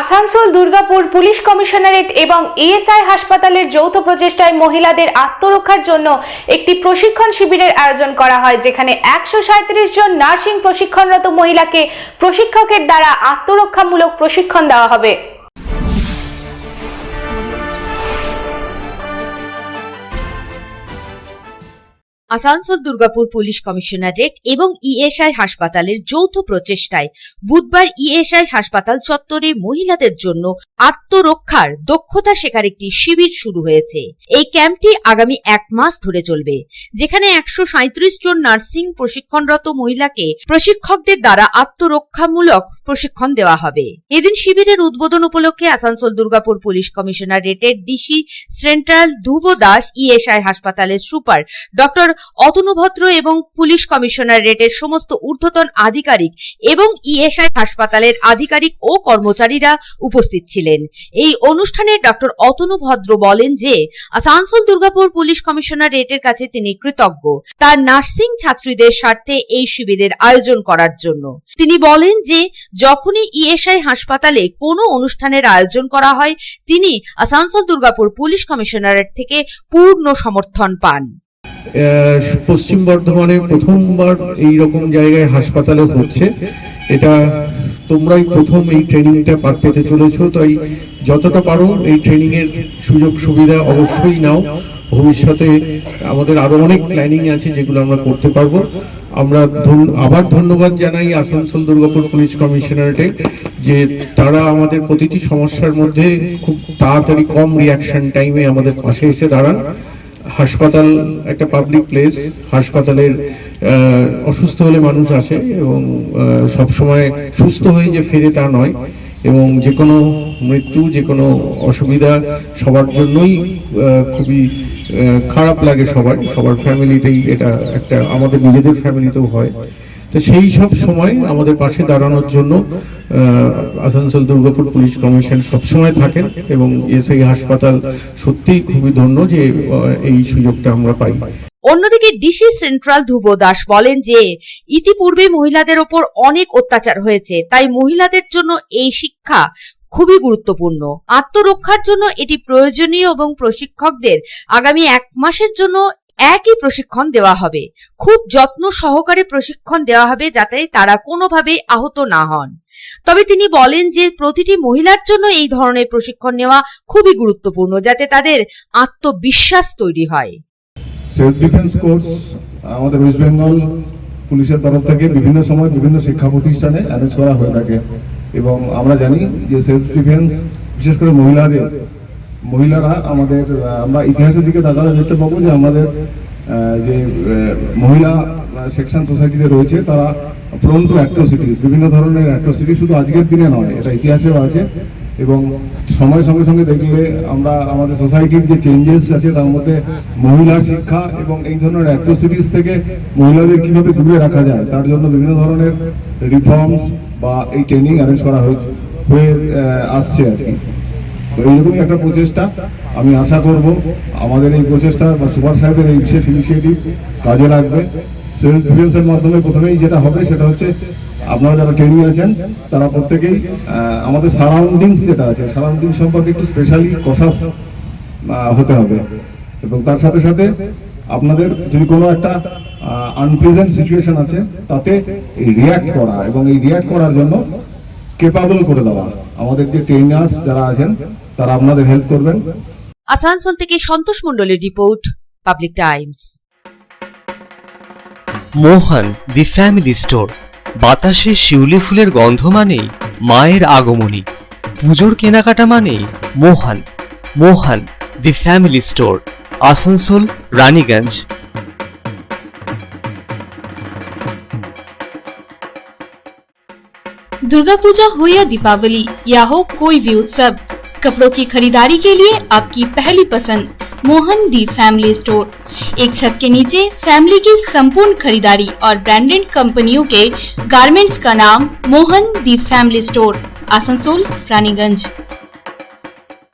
Asansol Durgapur police commissionerate এবং ESI হাসপাতালের যৌথ প্রচেষ্টায় মহিলাদের আত্মরক্ষার জন্য একটি প্রশিক্ষণ শিবিরের আয়োজন করা হয়, যেখানে একশো জন নার্সিং প্রশিক্ষণরত মহিলাকে প্রশিক্ষকের দ্বারা আত্মরক্ষামূলক প্রশিক্ষণ দেওয়া হবে। আসানসোল দুর্গাপুর পুলিশ কমিশনারেট এবং ইএসআই হাসপাতালের যৌথ প্রচেষ্টায় বুধবার ইএসআই হাসপাতাল চত্বরে মহিলাদের জন্য আত্মরক্ষার দক্ষতা শেখার একটি শিবির শুরু হয়েছে। এই ক্যাম্পটি আগামী এক মাস ধরে চলবে, যেখানে একশো জন নার্সিং প্রশিক্ষণরত মহিলাকে প্রশিক্ষকদের দ্বারা আত্মরক্ষামূলক প্রশিক্ষণ দেওয়া হবে। এদিন শিবিরের উদ্বোধন উপলক্ষে Asansol Durgapur police কমিশনারেটের DC central Dhruba Das, ESI হাসপাতালের সুপার ডক্টর অতনু ভদ্র এবং পুলিশ কমিশনারেটের সমস্ত ঊর্ধ্বতন আধিকারিক এবং ইএসআই হাসপাতালের আধিকারিক ও কর্মচারীরা উপস্থিত ছিলেন। এই অনুষ্ঠানে ডক্টর অতনু ভদ্র বলেন যে, আসানসোল দুর্গাপুর পুলিশ কমিশনারেটের কাছে তিনি কৃতজ্ঞ। তার নার্সিং ছাত্রীদের স্বার্থে এই শিবিরের আয়োজন করার জন্য। তিনি বলেন যে যখনই ইএসআই হাসপাতালে কোনো অনুষ্ঠানের আয়োজন করা হয়, তিনি আসানসোল দুর্গাপুর পুলিশ কমিশনারেট থেকে পূর্ণ সমর্থন পান। পশ্চিম বর্ধমানে প্রথমবার এই রকম জায়গায় হাসপাতালে হচ্ছে। এটা তোমরাই প্রথম এই ট্রেনিংটা পার পেতে চলেছো, তাই যতটা পারো এই ট্রেনিং এর সুযোগ সুবিধা অবশ্যই নাও। ভবিষ্যতে আমাদের আরও অনেক প্ল্যানিং আছে যেগুলো আমরা করতে পারব। আমরা আবার ধন্যবাদ জানাই আসানসোল দুর্গাপুর পুলিশ কমিশনারেটে যে তারা আমাদের প্রতিটি সমস্যার মধ্যে খুব তাড়াতাড়ি কম রিয়াকশন টাইমে আমাদের পাশে এসে দাঁড়ান। হাসপাতাল একটা পাবলিক প্লেস হাসপাতালের অসুস্থ হলে মানুষ আসে এবং সব সময় সুস্থ হয়ে যে ফেরে তা নয় এবং যে কোনো মৃত্যু যে কোনো অসুবিধা সবার জন্যই খুবই খারাপ লাগে সবার সবার ফ্যামিলিতেই এটা একটা, আমাদের নিজেদের ফ্যামিলিতেও হয়। তো সেই সব সময় আমাদের পাশে দাঁড়ানোর জন্য আসানসোল দুর্গাপুর পুলিশ কমিশন সবসময় থাকেন এবং এসআই হাসপাতাল সত্যিই খুবই ধন্য যে এই সুযোগটা আমরা পাই। অন্যদিকে ডিসি সেন্ট্রাল ধ্রুব দাস বলেন যে, ইতিপূর্বে মহিলাদের ওপর অনেক অত্যাচার হয়েছে, তাই মহিলাদের জন্য এই শিক্ষা খুবই গুরুত্বপূর্ণ। আত্মরক্ষার জন্য এটি প্রয়োজনীয় এবং প্রশিক্ষকদের আগামী এক মাসের জন্য একই প্রশিক্ষণ দেওয়া হবে। খুব যত্ন সহকারে প্রশিক্ষণ দেওয়া হবে যাতে তারা কোনোভাবে আহত না হন। তবে তিনি বলেন যে প্রতিটি মহিলার জন্য এই ধরনের প্রশিক্ষণ নেওয়া খুবই গুরুত্বপূর্ণ যাতে তাদের আত্মবিশ্বাস তৈরি হয়। সেলফ ডিফেন্স কোর্স আমাদের ওয়েস্ট বেঙ্গল পুলিশের তরফ থেকে বিভিন্ন সময় বিভিন্ন শিক্ষা প্রতিষ্ঠানে অ্যারেঞ্জ করা হয়ে থাকে। এবং আমরা জানি যে সেলফ ডিফেন্স বিশেষ করে মহিলাদের, মহিলারা আমাদের আমরা ইতিহাসের দিকে তাকালে দেখতে পাবো যে আমাদের যে মহিলা সেকশন সোসাইটিতে রয়েছে, তারা প্রোন টু অ্যাট্রোসিটিস বিভিন্ন ধরনের অ্যাট্রোসিটি শুধু আজকের দিনে নয়, এটা ইতিহাসেও আছে। এবং সময়ের সঙ্গে সঙ্গে দেখলে আমরা আমাদের সোসাইটির যে চেঞ্জেস আছে, তার মধ্যে মহিলার শিক্ষা এবং এই ধরনের অ্যাট্রোসিটিস থেকে মহিলাদের কীভাবে দূরে রাখা যায়, তার জন্য বিভিন্ন ধরনের রিফর্মস বা এই ট্রেনিং অ্যারেঞ্জ করা হয়েছে হয়ে আসছে আর কি। তো এইরকমই একটা প্রচেষ্টা আমি আশা করব, আমাদের এই প্রচেষ্টা বা সুভাষ সাহেবের এই বিশেষ ইনিশিয়েটিভ কাজে লাগবে। ডিফেন্সের মাধ্যমে প্রথমেই যেটা হবে সেটা হচ্ছে আপনারা যারা ট্রেনিং আছেন, তারা প্রত্যেকেই আমাদের সারাউন্ডিংস যেটা আছে সারাউন্ডিং সম্পর্কে একটু স্পেশালি কষাস হতে হবে। এবং তার সাথে সাথে আপনাদের যদি কোনো একটা আনপ্রেজেন্ট সিচুয়েশন আছে, তাতে রিয়াক্ট করা এবং এই রিয়াক্ট করার জন্য কেপাবল করে দেওয়া। আমাদের যে ট্রেনার্স যারা আছেন, তারা আপনাদের হেল্প করবেন। আসানসোল থেকে সন্তোষ মণ্ডলের report public times মোহন দি ফ্যামিলি স্টোর বাতাসে শিউলি ফুলের গন্ধ মানেই মায়ের আগমনী পুজোর কেনাকাটা মানেই Mohan Mohan the family store Asansol Raniganj Durga Puja हो या दीपावली या हो कोई भी उत्सव कपड़ों की खरीदारी के लिए आपकी पहली पसंद मोहन दी फैमिली स्टोर एक छत के नीचे फैमिली की संपूर्ण खरीदारी और ब्रांडेड कंपनियों के गारमेंट्स का नाम Mohan the family store Asansol, Raniganj.